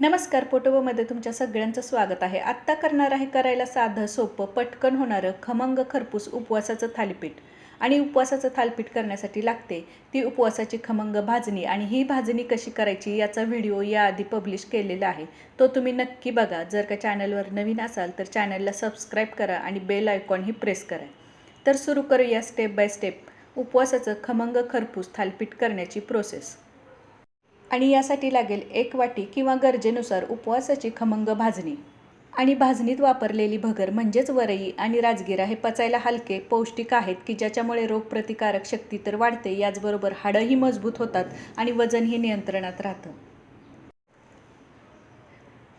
नमस्कार पोटोबोमध्ये तुमच्या सगळ्यांचं स्वागत आहे. आत्ता करणार आहे करायला साधं सोपं पटकन होणारं खमंग खरपूस उपवासाचं थालीपीठ. आणि उपवासाचं थालीपीठ करण्यासाठी लागते ती उपवासाची खमंग भाजणी. आणि ही भाजणी कशी करायची याचा व्हिडिओ याआधी पब्लिश केलेला आहे. तो तुम्ही नक्की बघा. जर का चॅनलवर नवीन असाल तर चॅनलला सबस्क्राईब करा आणि बेल आयकॉनही प्रेस करा. तर सुरू करूया स्टेप बाय स्टेप. उपवासाचं खमंग खरपूस थालीपीठ करण्याची प्रोसेस. आणि यासाठी लागेल एक वाटी किंवा गरजेनुसार उपवासाची खमंग भाजणी. आणि भाजणीत वापरलेली भगर म्हणजेच वरई आणि राजगिरा हे पचायला हलके पौष्टिक आहेत की ज्याच्यामुळे रोगप्रतिकारक शक्ती तर वाढते याचबरोबर हाडंही मजबूत होतात आणि वजनही नियंत्रणात राहतं.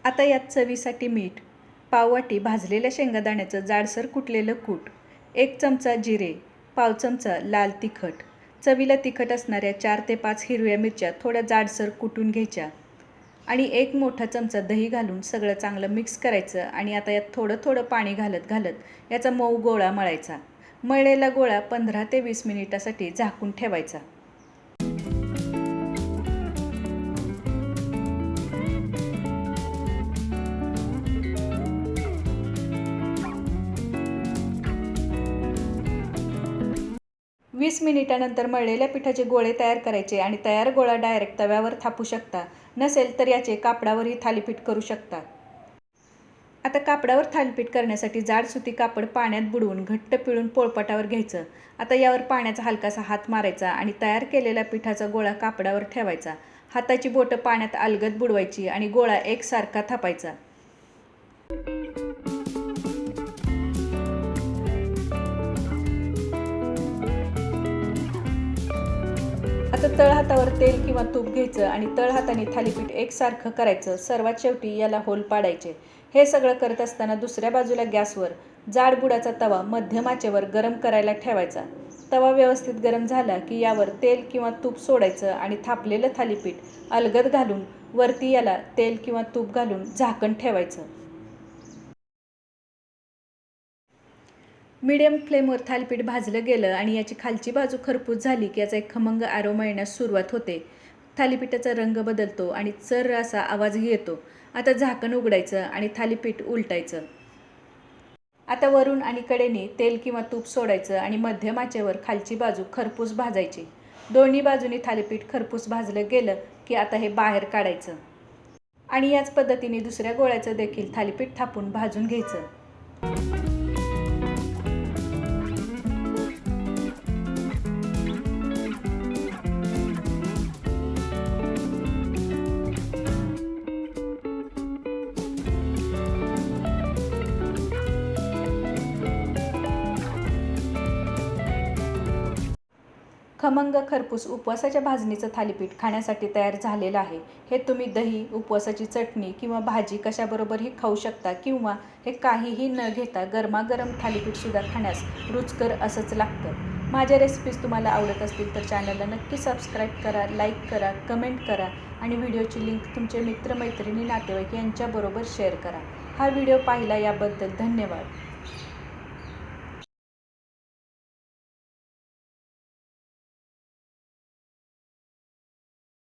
आता यात चवीसाठी मीठ पाववाटी भाजलेल्या शेंगादाण्याचं जाडसर कुटलेलं कूट एक चमचा जिरे पाव चमचा लाल तिखट चवीला तिखट असणाऱ्या चार ते पाच हिरव्या मिरच्या थोड्या जाडसर कुटून घ्यायच्या. आणि एक मोठा चमचा दही घालून सगळं चांगलं मिक्स करायचं आणि आता यात थोडं थोडं पाणी घालत घालत याचा मऊ गोळा मळायचा. मळलेला गोळा पंधरा ते वीस मिनिटासाठी झाकून ठेवायचा. वीस मिनिटानंतर मळलेल्या पिठाचे गोळे तयार करायचे आणि तयार गोळा डायरेक्ट तव्यावर थापू शकता. नसेल तर याचे कापडावरही थालीपीठ करू शकता. आता कापडावर थालीपीठ करण्यासाठी जाड सुती कापड पाण्यात बुडवून घट्ट पिळून पोळपाटावर घ्यायचं. आता यावर पाण्याचा हलकासा हात मारायचा आणि तयार केलेल्या पिठाचा गोळा कापडावर ठेवायचा. हाताची बोटं पाण्यात अलगद बुडवायची आणि गोळा एकसारखा थापायचा. आता तळहातावर तेल किंवा तूप घ्यायचं आणि तळहाताने थालीपीठ एकसारखं करायचं. सर्वात शेवटी याला होल पाडायचे. हे सगळं करत असताना दुसऱ्या बाजूला गॅसवर जाड बुडाचा तवा मध्यमाचेवर गरम करायला ठेवायचा. तवा व्यवस्थित गरम झाला की यावर तेल किंवा तूप सोडायचं आणि थापलेलं थालीपीठ अलगद घालून वरती याला तेल किंवा तूप घालून झाकण ठेवायचं. मीडियम फ्लेमवर थालीपीठ भाजलं गेलं आणि याची खालची बाजू खरपूस झाली की याचा एक खमंग आरोमा येण्यास सुरुवात होते. थालीपीठाचा रंग बदलतो आणि चर असा आवाज येतो. आता झाकण उघडायचं आणि थालीपीठ उलटायचं. आता वरून आणि कडेने तेल किंवा तूप सोडायचं आणि मध्यमाचेवर खालची बाजू खरपूस भाजायची. दोन्ही बाजूनी थालीपीठ खरपूस भाजलं गेलं की आता हे बाहेर काढायचं. आणि याच पद्धतीने दुसऱ्या गोळ्याचं देखील थालीपीठ थापून भाजून घ्यायचं. खमंग खरपूस उपवासाच्या भाजणीचं थालीपीठ खाण्यासाठी तयार झालेलं आहे. हे तुम्ही दही उपवासाची चटणी किंवा भाजी कशाबरोबरही खाऊ शकता किंवा हे काहीही न घेता गरमागरम थालीपीठसुद्धा खाण्यास रुचकर असंच लागतं. माझ्या रेसिपीज तुम्हाला आवडत असतील तर चॅनलला नक्की सबस्क्राईब करा लाईक करा कमेंट करा आणि व्हिडिओची लिंक तुमचे मित्रमैत्रिणी नातेवाईक यांच्याबरोबर शेअर करा. हा व्हिडिओ पाहिला याबद्दल धन्यवाद.